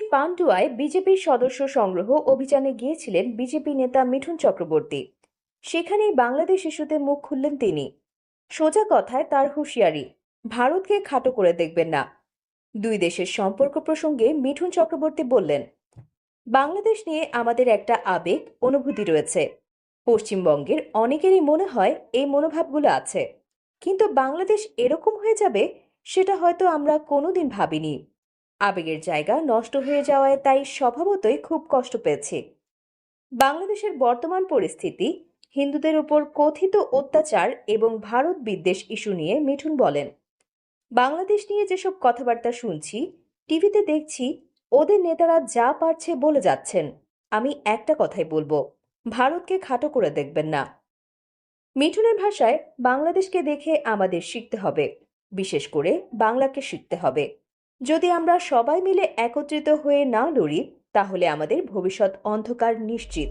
ঢাকায় বিজেপির সদস্য সংগ্রহ অভিযানে গিয়েছিলেন বিজেপি নেতা মিঠুন চক্রবর্তী। সেখানেই বাংলাদেশ ইস্যুতে মুখ খুললেন তিনি। সোজা কথায় তার হুঁশিয়ারি, ভারতকে খাটো করে দেখবেন না। দুই দেশের সম্পর্ক প্রসঙ্গে মিঠুন চক্রবর্তী বললেন, বাংলাদেশ নিয়ে আমাদের একটা আবেগ, অনুভূতি রয়েছে। পশ্চিমবঙ্গের অনেকেরই মনে হয় এই মনোভাবগুলো আছে। কিন্তু বাংলাদেশ এরকম হয়ে যাবে, সেটা হয়তো আমরা কোনোদিন ভাবিনি। আবেগের জায়গা নষ্ট হয়ে যাওয়ায় তাই স্বভাবতই খুব কষ্ট পেয়েছি। বাংলাদেশের বর্তমান পরিস্থিতি, হিন্দুদের উপর কথিত অত্যাচার এবং ভারত বিদ্বেষ ইস্যু নিয়ে মিঠুন বলেন। বাংলাদেশ নিয়ে যেসব কথাবার্তা শুনছি, টিভিতে দেখছি, ওদের নেতারা যা পারছে বলে যাচ্ছেন। আমি একটা কথাই বলব, ভারতকে খাটো করে দেখবেন না। মিঠুনের ভাষায় বাংলাদেশকে দেখে আমাদের শিখতে হবে, বিশেষ করে বাংলাকে শিখতে হবে। যদি আমরা সবাই মিলে একত্রিত হয়ে না লড়ি তাহলে আমাদের ভবিষ্যৎ অন্ধকার নিশ্চিত।